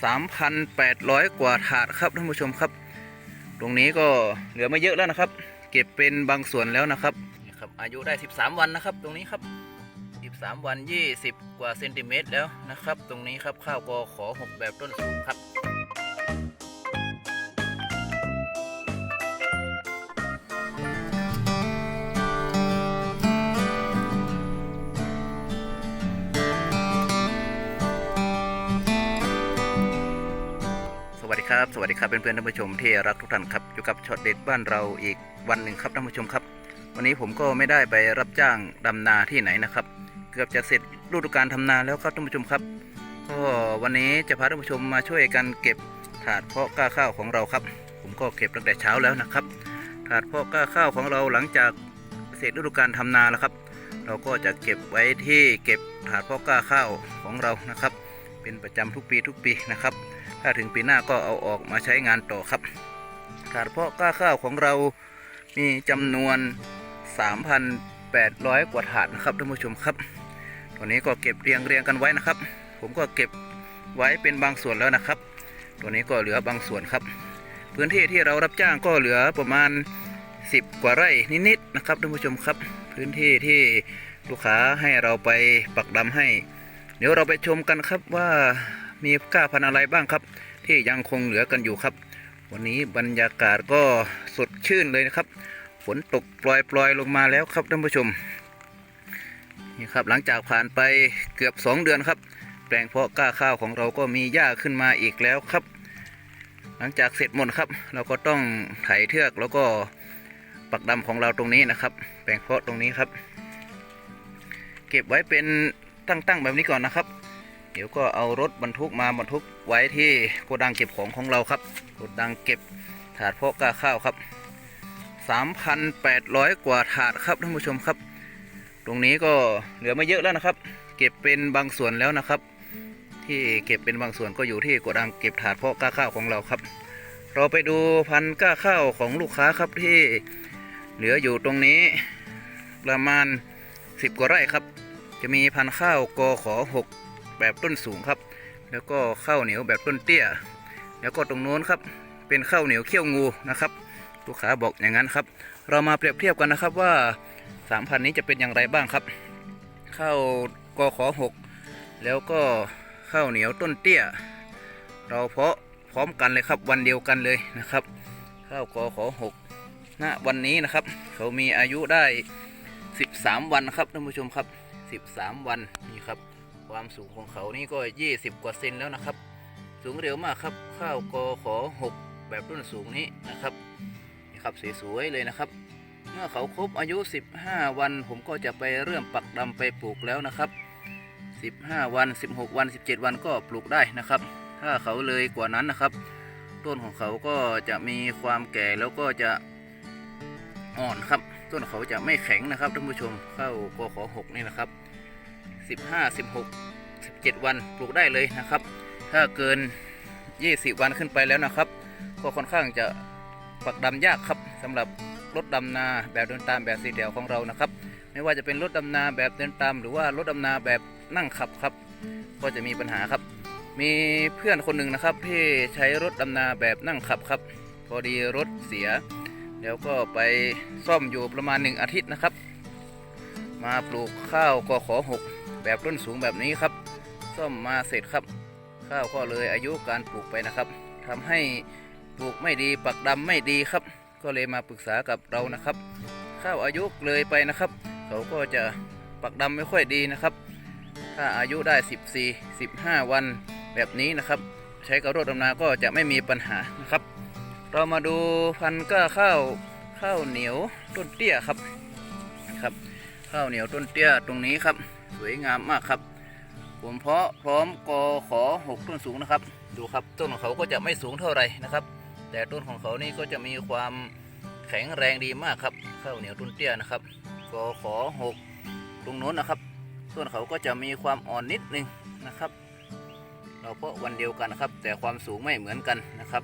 3,800 กว่าถาดครับท่านผู้ชมครับ ตรงนี้ก็เหลือไม่เยอะแล้วนะครับ เก็บเป็นบางส่วนแล้วนะครับครับอายุได้ 13 วันนะครับ ตรงนี้ครับ13 วัน 20 กว่าเซนติเมตรแล้วนะครับ ตรงนี้ครับข้าวกอขอ 6 แบบต้นสูงครับ ครับ สวัสดีครับเพื่อนๆท่านผู้ชมที่รักทุกท่านครับอยู่กับช็อตเด็ดบ้านเราอีกวันหนึ่งครับท่านผู้ชมครับ วันนี้ผมก็ไม่ได้ไปรับจ้างดำนาที่ไหนนะครับ เกือบจะเสร็จฤดูการทำนาแล้วครับท่านผู้ชมครับก็วันนี้จะพาท่านผู้ชมมาช่วยกันเก็บถาดเพาะก้าข้าวของเราครับ ผมก็เก็บตั้งแต่เช้าแล้วนะครับ ถาดเพาะก้าข้าวของเราหลังจากเสร็จฤดูการทำนาแล้วครับ เราก็จะเก็บไว้ที่เก็บถาดเพาะก้าข้าวของเรานะครับ เป็นประจำทุกปีทุกปีนะครับ ถ้าถึงปีหน้าก็เอาออกมาใช้งานต่อครับถาดเพาะกล้าข้าวของเรามีจำนวน 3,800 กว่าถาดนะครับท่านผู้ชมครับตัวนี้ก็เก็บเรียงเรียงกันไว้นะครับ ผมก็เก็บไว้เป็นบางส่วนแล้วนะครับ ตัวนี้ก็เหลือบางส่วนครับ พื้นที่ที่เรารับจ้างก็เหลือประมาณ 10 กว่าไร่นิดๆนะครับท่านผู้ชมครับ พื้นที่ที่ลูกค้าให้เราไปปักดำให้ เดี๋ยวเราไปชมกันครับว่า มีก้าพันอะไรบ้างครับ ที่ยังคงเหลือกันอยู่ครับ วันนี้บรรยากาศก็สดชื่นเลยนะครับ ฝนตกปล่อยๆลงมาแล้วครับท่านผู้ชมนี่ครับหลังจากผ่านไปเกือบ 2 เดือนครับ แปลงเพาะก้าข้าวของเราก็มีหญ้าขึ้นมาอีกแล้วครับ หลังจากเสร็จหมดครับ เราก็ต้องไถเทือกแล้วก็ปักดำของเราตรงนี้นะครับ แปลงเพาะตรงนี้ครับ เก็บไว้เป็นตั้งๆแบบนี้ก่อนนะครับ ดี๋ยวก็เอารถบรรทุกมาบรรทุกไว้ที่โกดังเก็บของของเราครับโกดังเก็บถาดเพาะกาข้าวครับ 3,800 กว่าถาดครับท่านผู้ชมครับ ตรงนี้ก็เหลือไม่เยอะแล้วนะครับ เก็บเป็นบางส่วนแล้วนะครับ ที่เก็บเป็นบางส่วนก็อยู่ที่โกดังเก็บถาดเพาะกาข้าวของเราครับ เราไปดูพันก้าข้าวของลูกค้าครับที่เหลืออยู่ตรงนี้ประมาณ 10 กว่าไร่ครับ จะมีพันข้าวกอขอ6 แบบต้นสูงครับ แล้วก็ข้าวเหนียวแบบต้นเตี้ย แล้วก็ตรงโน้นครับเป็นข้าวเหนียวเขี้ยวงูนะครับลูกค้าบอกอย่างนั้นครับ เรามาเปรียบเทียบกันนะครับว่าสามพันนี้จะเป็นอย่างไรบ้างครับ ข้าวกอขอ6แล้วก็ข้าวเหนียวต้นเตี้ย เราเพาะพร้อมกันเลยครับวันเดียวกันเลยนะครับ ข้าวกอขอ6ณวันนี้นะครับ เขามีอายุได้ 13 วันครับท่านผู้ชมครับ 13 วันนี่ครับ ความสูงของเขานี่ก็ 20 กว่าเซนแล้วนะครับ สูงเร็วมากครับ ข้าวกอขอ 6 แบบรุ่นสูงนี้นะครับนะครับสวยๆเลยนะครับ เมื่อเขาครบอายุ 15 วัน ผมก็จะไปเริ่มปักดำไปปลูกแล้วนะครับ 15 วัน 16 วัน 17 วันก็ปลูกได้นะครับ ถ้าเขาเลยกว่านั้นนะครับ ต้นของเขาก็จะมีความแก่แล้วก็จะอ่อนครับ ต้นเขาจะไม่แข็งนะครับท่านผู้ชมเข้ากขอ6นี่นะครับ 15 16 17 วันปลูกได้เลยนะครับ ถ้าเกิน 20 วันขึ้นไปแล้วนะครับ ก็ค่อนข้างจะปักดำยากครับสำหรับรถดำนาแบบเดินตามแบบสีแถวของเรานะครับ ไม่ว่าจะเป็นรถดำนาแบบเดินตาม หรือว่ารถดำนาแบบนั่งขับครับ ก็จะมีปัญหาครับ มีเพื่อนคนหนึ่งนะครับที่ใช้รถดำนาแบบนั่งขับครับ พอดีรถเสีย แล้วก็ไปซ่อมอยู่ประมาณหนึ่งอาทิตย์นะครับ มาปลูกข้าวกอขอหก แบบต้นสูงแบบนี้ครับซ่อมมาเสร็จครับ ข้าวก็เลยอายุการปลูกไปนะครับทำให้ปลูกไม่ดีปักดำไม่ดีครับ ก็เลยมาปรึกษากับเรานะครับ ข้าวอายุเลยไปนะครับ เขาก็จะปักดำไม่ค่อยดีนะครับ ถ้าอายุได้ 14 15 วันแบบนี้นะครับ ใช้กับรถดำนาก็จะไม่มีปัญหานะครับ เรามาดูพันธุ์ก้าข้าวข้าวเหนียวต้นเตี้ยครับนะครับ ข้าวเหนียวต้นเตี้ยตรงนี้ครับ วยงามมากครับผมเพาะพร้อมกอขอหกต้นสูงนะครับ ดูครับต้นของเขาก็จะไม่สูงเท่าไหร่นะครับ แต่ต้นของเขานี่ก็จะมีความแข็งแรงดีมากครับข้าวเหนียวต้นเตี้ยนะครับกอขอหกตรงโน้นนะครับ ต้นเขาก็จะมีความอ่อนนิดนึงนะครับ เราเพาะวันเดียวกันนะครับ แต่ความสูงไม่เหมือนกันนะครับ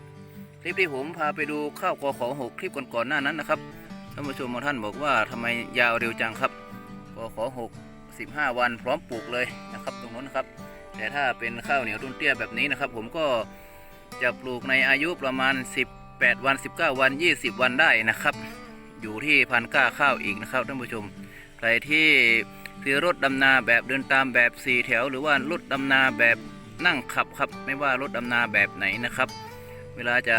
คลิปที่ผมพาไปดูข้าวกอขอหกคลิปก่อนๆหน้านั้นนะครับท่านผู้ชมบางท่านบอกว่าทำไมยาวเร็วจังครับกอขอหก สิบห้าวันพร้อมปลูกเลยนะครับตรงนู้นนะครับ แต่ถ้าเป็นข้าวเหนียวตุ้นเตี้ยแบบนี้นะครับ ผมก็จะปลูกในอายุประมาณ 18 วัน 19 วัน 20 วันได้นะครับ อยู่ที่พันก้าข้าวอีกนะครับท่านผู้ชม ใครที่ซื้อรถดำนาแบบเดินตามแบบสี่แถว หรือว่ารถดำนาแบบนั่งขับครับ ไม่ว่ารถดำนาแบบไหนนะครับ เวลาจะ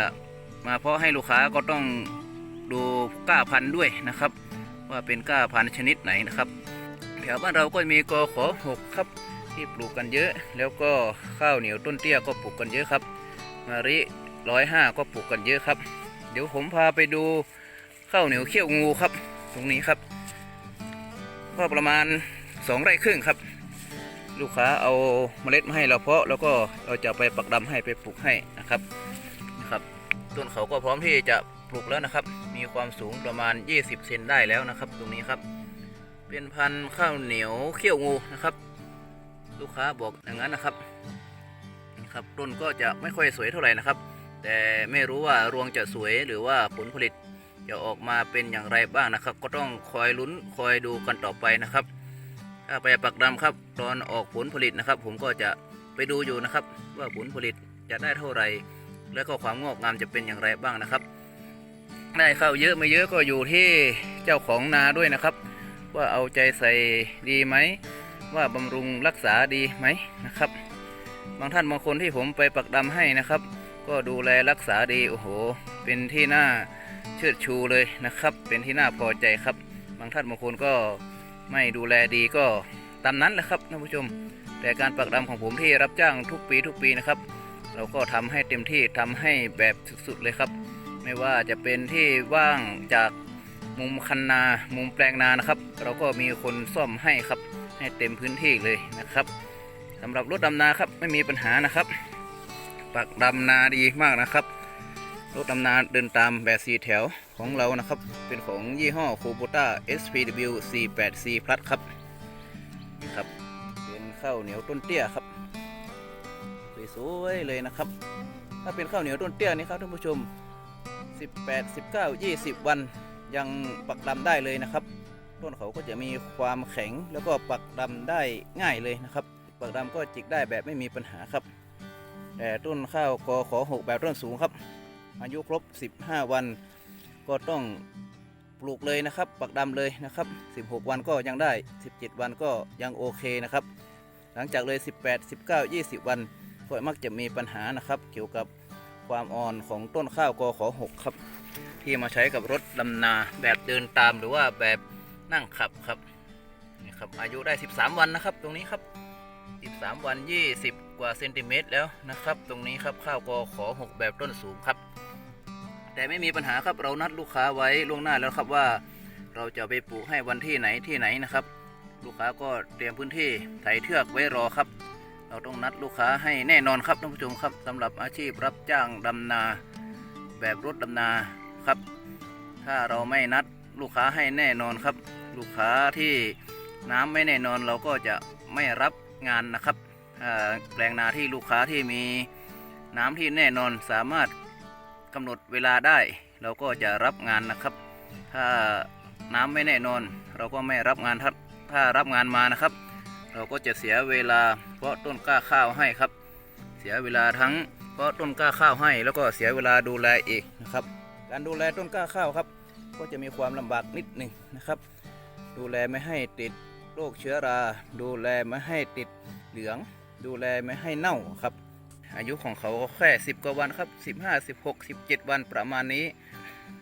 มาเพาะให้ลูกค้าก็ต้องดูก้าพันธุ์ด้วยนะครับ ว่าเป็นก้าพันธุ์ชนิดไหนนะครับ ถวบ้านเราก็มีกอขอหกครับ ที่ปลูกกันเยอะ แล้วก็ข้าวเหนียวต้นเตี้ยก็ปลูกกันเยอะครับมาริร้อยห้าก็ปลูกกันเยอะครับ เดี๋ยวผมพาไปดูข้าวเหนียวเขี้ยวงูครับ ตรงนี้ครับก็ประมาณสองไร่ครึ่งครับ ลูกค้าเอาเมล็ดมาให้เราเพาะแล้วก็เราจะไปปักดำให้ไปปลูกให้นะครับนะครับ ต้นเขาก็พร้อมที่จะปลูกแล้วนะครับ มีความสูงประมาณ 20 เซนได้แล้วนะครับ ตรงนี้ครับ เป็นพันธุ์ข้าวเหนียวเขี้ยวงูนะครับ ลูกค้าบอกอย่างนั้นนะครับนะครับต้นก็จะไม่ค่อยสวยเท่าไหร่นะครับ แต่ไม่รู้ว่ารวงจะสวยหรือว่าผลผลิตจะออกมาเป็นอย่างไรบ้างนะครับ ก็ต้องคอยลุ้นคอยดูกันต่อไปนะครับ ถ้าไปปักดำครับ ตอนออกผลผลิตนะครับ ผมก็จะไปดูอยู่นะครับ ว่าผลผลิตจะได้เท่าไหร่ แล้วก็ความงอกงามจะเป็นอย่างไรบ้างนะครับ ได้ข้าวเยอะไม่เยอะก็อยู่ที่เจ้าของนาด้วยนะครับ ว่าเอาใจใส่ดีไหม ว่าบำรุงรักษาดีไหมนะครับ บางท่านบางคนที่ผมไปปักดำให้นะครับ ก็ดูแลรักษาดีโอ้โห เป็นที่น่าเชิดชูเลยนะครับ เป็นที่น่าพอใจครับ บางท่านบางคนก็ไม่ดูแลดีก็ตามนั้นแหละครับท่านผู้ชม แต่การปักดำของผมที่รับจ้างทุกปีทุกปีนะครับ เราก็ทำให้เต็มที่ทำให้แบบสุดๆเลยครับ ไม่ว่าจะเป็นที่ว่างจาก มุมคันนา มุมแปลงนานะครับ เราก็มีคนซ่อมให้ครับ ให้เต็มพื้นที่เลยนะครับสำหรับรถดำนาครับไม่มีปัญหานะครับ ปักดำนาดีมากนะครับ รถดำนาเดินตามแบบสีแถวของเรานะครับ เป็นของยี่ห้อโคโบต้า SPW 48C Plus ครับนี่ครับ เป็นข้าวเหนียวต้นเตี้ยครับสวยๆเลยนะครับ ถ้าเป็นข้าวเหนียวต้นเตี้ยนี่ครับท่านผู้ชม 18 19 20 วัน ยังปักดำได้เลยนะครับ ต้นเขาก็จะมีความแข็งแล้วก็ปักดำได้ง่ายเลยนะครับ ปักดำก็จิกได้แบบไม่มีปัญหาครับ แต่ต้นข้าวกอขอหกแบบต้นสูงครับ อายุครบ 15 วัน ก็ต้องปลูกเลยนะครับ ปักดำเลยนะครับ 16 วันก็ยังได้ 17 วันก็ยังโอเคนะครับ หลังจากเลย 18 19 20 วันก็มักจะมีปัญหานะครับ เกี่ยวกับความอ่อนของต้นข้าวกอขอหกครับ ที่มาใช้กับรถดำนาแบบเดินตามหรือว่าแบบนั่งขับครับนี่ครับอายุได้ 13 วันนะครับ ตรงนี้ครับ 13 วัน 20 กว่าเซนติเมตรแล้วนะครับ ตรงนี้ครับข้าวกอขอหกแบบต้นสูงครับ แต่ไม่มีปัญหาครับเรานัดลูกค้าไว้ล่วงหน้าแล้วครับว่าเราจะไปปลูกให้วันที่ไหนที่ไหนนะครับ ลูกค้าก็เตรียมพื้นที่ไถเทือกไว้รอครับ เราต้องนัดลูกค้าให้แน่นอนครับท่านผู้ชมครับสำหรับอาชีพรับจ้างดำนา แบบรถดำนา ครับ ถ้าเราไม่นัดลูกค้าให้แน่นอนครับ ลูกค้าที่น้ำไม่แน่นอนเราก็จะไม่รับงานนะครับแปลงนาที่ลูกค้าที่มีน้ำที่แน่นอนสามารถกำหนดเวลาได้ เราก็จะรับงานนะครับ ถ้าน้ำไม่แน่นอน เราก็ไม่รับงานครับถ้ารับงานมานะครับ เราก็จะเสียเวลาเพราะต้นกล้าข้าวให้ครับ เสียเวลาทั้งเพราะต้นกล้าข้าวให้ แล้วก็เสียเวลาดูแลอีกนะครับ การดูแลต้นกล้าข้าวครับ ก็จะมีความลำบากนิดหนึ่งนะครับ ดูแลไม่ให้ติดโรคเชื้อรา ดูแลไม่ให้ติดเหลือง ดูแลไม่ให้เน่าครับ อายุของเขาก็แค่ 10 กว่าวันครับ 15 16 17 วันประมาณนี้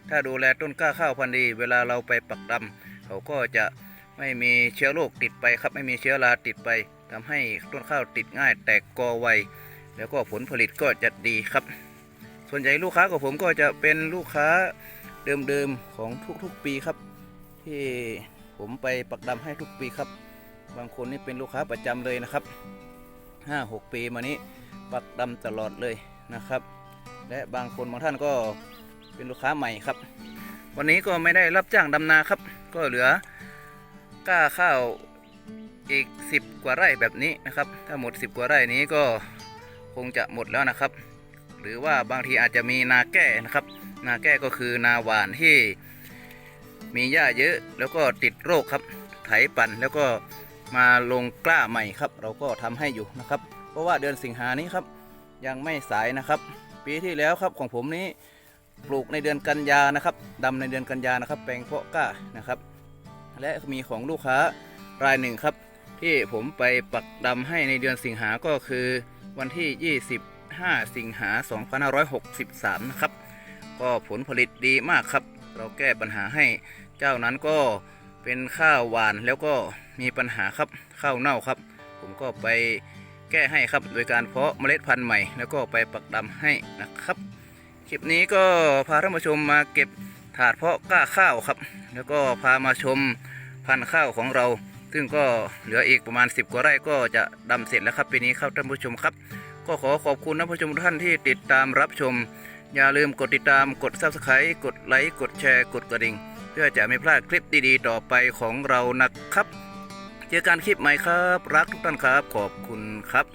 ถ้าดูแลต้นกล้าข้าวพันธุ์ดี เวลาเราไปปักดำเขาก็จะไม่มีเชื้อโรคติดไปครับ ไม่มีเชื้อราติดไปทำให้ต้นข้าวติดง่ายแตกกอไวแล้วก็ผลผลิตก็จะดีครับ ส่วนใหญ่ลูกค้าของผมก็จะเป็นลูกค้าเดิมๆของทุกๆปีครับ ที่ผมไปปักดำให้ทุกปีครับ บางคนนี่เป็นลูกค้าประจำเลยนะครับ 5-6 ปีมานี้ปักดำตลอดเลยนะครับ และบางคนบางท่านก็เป็นลูกค้าใหม่ครับ วันนี้ก็ไม่ได้รับจ้างดำนาครับ ก็เหลือกล้าข้าวอีก 10 กว่าไร่แบบนี้นะครับ ถ้าหมด 10 กว่าไร่นี้ก็คงจะหมดแล้วนะครับ หรือว่าบางทีอาจจะมีนาแก้นะครับ นาแก้ก็คือนาหวานที่มีหญ้าเยอะแล้วก็ติดโรคครับ ไถปั่นแล้วก็มาลงกล้าใหม่ครับ เราก็ทำให้อยู่นะครับ เพราะว่าเดือนสิงหานี้ครับยังไม่สายนะครับ ปีที่แล้วครับของผมนี้ปลูกในเดือนกันยานะครับดำในเดือนกันยานะครับ แปลงเพาะกล้านะครับ และมีของลูกค้ารายหนึ่งครับ ที่ผมไปปักดำให้ในเดือนสิงหาก็คือวันที่ 5 สิงหา 2563 นะครับ ก็ผลผลิตดีมากครับ เราแก้ปัญหาให้เจ้านั้นก็เป็นข้าวหวานแล้วก็มีปัญหาครับข้าวเน่าครับ ผมก็ไปแก้ให้ครับ โดยการเพาะเมล็ดพันธุ์ใหม่ แล้วก็ไปปักดำให้นะครับ คลิปนี้ก็พาท่านผู้ชมมาเก็บถาดเพาะกล้าข้าวครับ แล้วก็พามาชมพันธุ์ข้าวของเรา ซึ่งก็เหลืออีกประมาณ 10 กว่าไร่ก็จะดำเสร็จแล้วครับปีนี้ครับท่านผู้ชมครับ ก็ขอขอบคุณท่านผู้ชมทุกท่านที่ติดตามรับชม อย่าลืมกดติดตามกด subscribe กดไลค์กดแชร์กดกระดิ่ง เพื่อจะไม่พลาดคลิปดีๆ ต่อไปของเรานะครับ เจอกันคลิปใหม่ครับ รักทุกท่านครับขอบคุณครับ